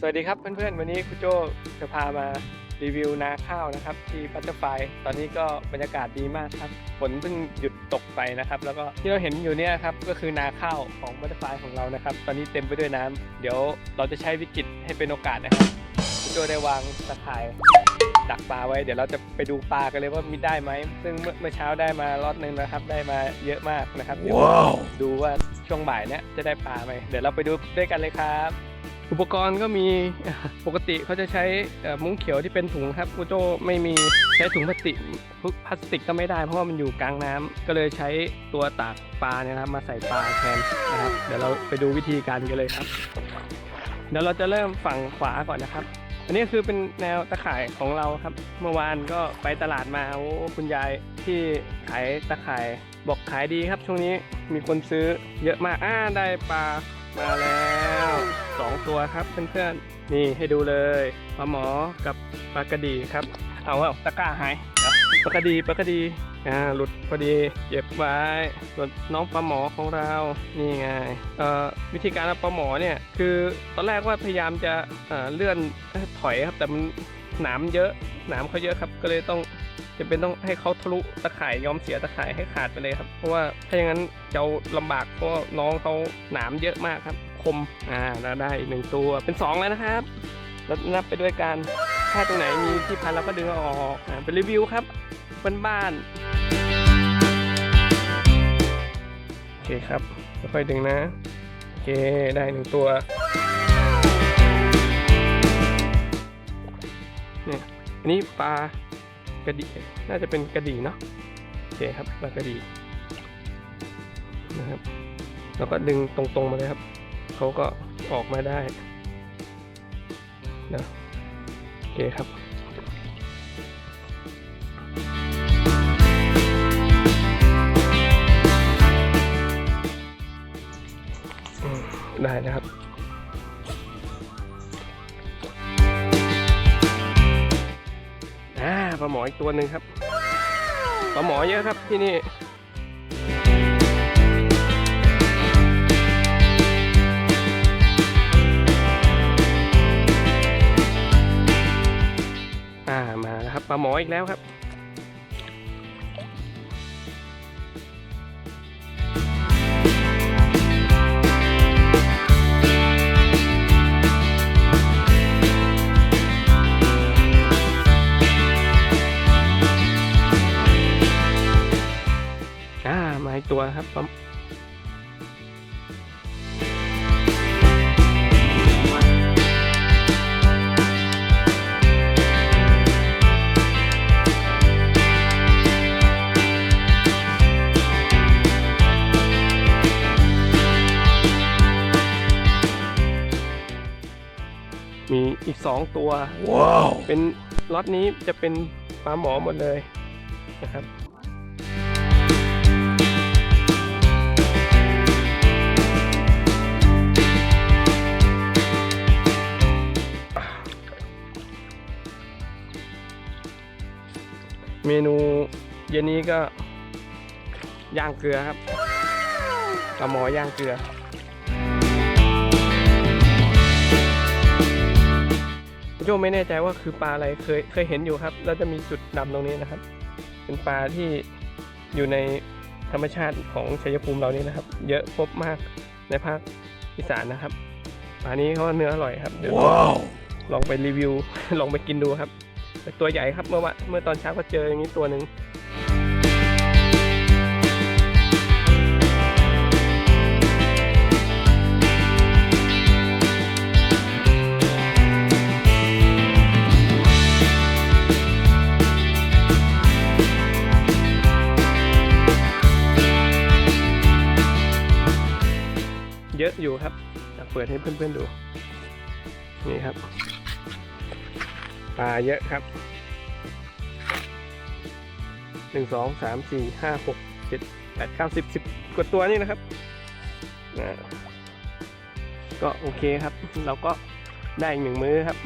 สวัสดีครับเพื่อนๆ วันนี้คุณโจจะพามารีวิวนาข้าวนะครับ ที่บัตเตอร์ไฟตอนนี้ก็บรรยากาศดีมากครับฝนเพิ่งหยุดตกไปนะครับ แล้วก็ที่เราเห็นอยู่เนี่ยครับก็คือนาข้าวของบัตเตอร์ไฟของเรานะครับ ตอนนี้เต็มไปด้วยน้ำเดี๋ยวเราจะใช้วิกฤตให้เป็นโอกาสนะครับคุณโจได้วางตะข่ายดักปลาไว้ เดี๋ยวเราจะไปดูปลากันเลยว่ามีได้ไหม ซึ่งเมื่อเมื่อเช้าได้มาล็อตหนึ่งนะครับ ได้มาเยอะมากนะครับ เดี๋ยวดูว่าช่วงบ่ายเนี้ยจะได้ปลาไหมเดี๋ยวเราไปดูด้วยกันเลยครับ อุปกรณ์ก็มีปกติเขาจะใช้มุ้งเขียวที่เป็นถุงครับกูโจไม่มีใช้ถุงพลาสติกพลาสติกก็ไม่ได้เพราะว่ามันอยู่กลางน้ำก็เลยใช้ตัวตากปลาเนี่ยนะครับมาใส่ปลาแทนนะครับเดี๋ยวเราไปดูวิธีการกันเลยครับ เดี๋ยวเราจะเริ่มฝั่งขวาก่อนนะครับ อันนี้คือเป็นแนวตะข่ายของเราครับ เมื่อวานก็ไปตลาดมาโอ้คุณยายที่ขายตะข่ายบอกขายดีครับ ช่วงนี้มีคนซื้อเยอะมากอ่าได้ปลามาแล้ว ตัวครับเพื่อนๆ นี่ให้ดูเลยปลาหมอกับปลากระดีครับ เอาเอาตะกร้าหายปลากระดีปลากระดีอ่าหลุดพอดีเก็บไว้ส่วนน้องปลาหมอของเรานี่ไงเอ่อวิธีการเอาปลาหมอเนี่ยคือตอนแรกว่าพยายามจะเอ่อเลื่อนถอยครับแต่มันหนามเยอะหนามเขาเยอะครับก็เลยต้อง จะเป็นต้องให้เขาทะลุตะข่ายยอมเสียตะข่ายให้ขาดไปเลยครับ เพราะว่าถ้าอย่างนั้นจะลำบากเพราะว่าน้องเขาหนามเยอะมากครับ คมอ่าแล้วได้หนึ่งตัวเป็นสองแล้วนะครับแล้วนับไปด้วยกันถ้าตรงไหนมีที่พันเราก็ดึงอาออกอ่าเป็นรีวิวครับบ้านๆโอเคครับค่อยดึงนะโอเคได้หนึ่งตัวเนี่ยอันนี้ปลา กระดีน่าจะเป็นกระดีเนาะโอเคครับปากระดีนะครับแล้วก็ดึงตรงๆมาเลยครับเขาก็ออกมาได้นะโอเคครับ ปลาหมออีกตัวหนึ่งครับปลาหมอเยอะครับที่นี่อ่ามาแล้วครับปลาหมออีกแล้วครับ อีกตัวครับปลามีอีกสองตัวว้าวเป็นล็อตนี้จะเป็นปลาหมอหมดเลยนะครับ เมนูเย็นนี้ก็ย่างเกลือครับปลาหมอย่างเกลือโจไม่แน่ใจว่าคือปลาอะไรเคยเคยเห็นอยู่ครับ แล้วจะมีจุดดำตรงนี้นะครับ เป็นปลาที่อยู่ในธรรมชาติของชัยภูมิเรานี่นะครับ เยอะพบมากในภาคอีสานนะครับปลานี้เขาเนื้ออร่อยครับเดี๋ยวลองว้าวลองไปรีวิว ลองไปกินดูครับแต่ตัวใหญ่ครับเมื่อวานเมื่อตอนเช้าก็เจออย่างนี้ตัวหนึ่งเยอะอยู่ครับ เปิดให้เพื่อนๆดู นี่ครับ ปลาเยอะครับหนึ่งสองสามสี่ห้าหกเจ็ดแปดเก้าสิบสิบกว่าตัวนี่นะครับอ่าก็โอเคครับ เราก็ได้อีกหนึ่งมื้อครับ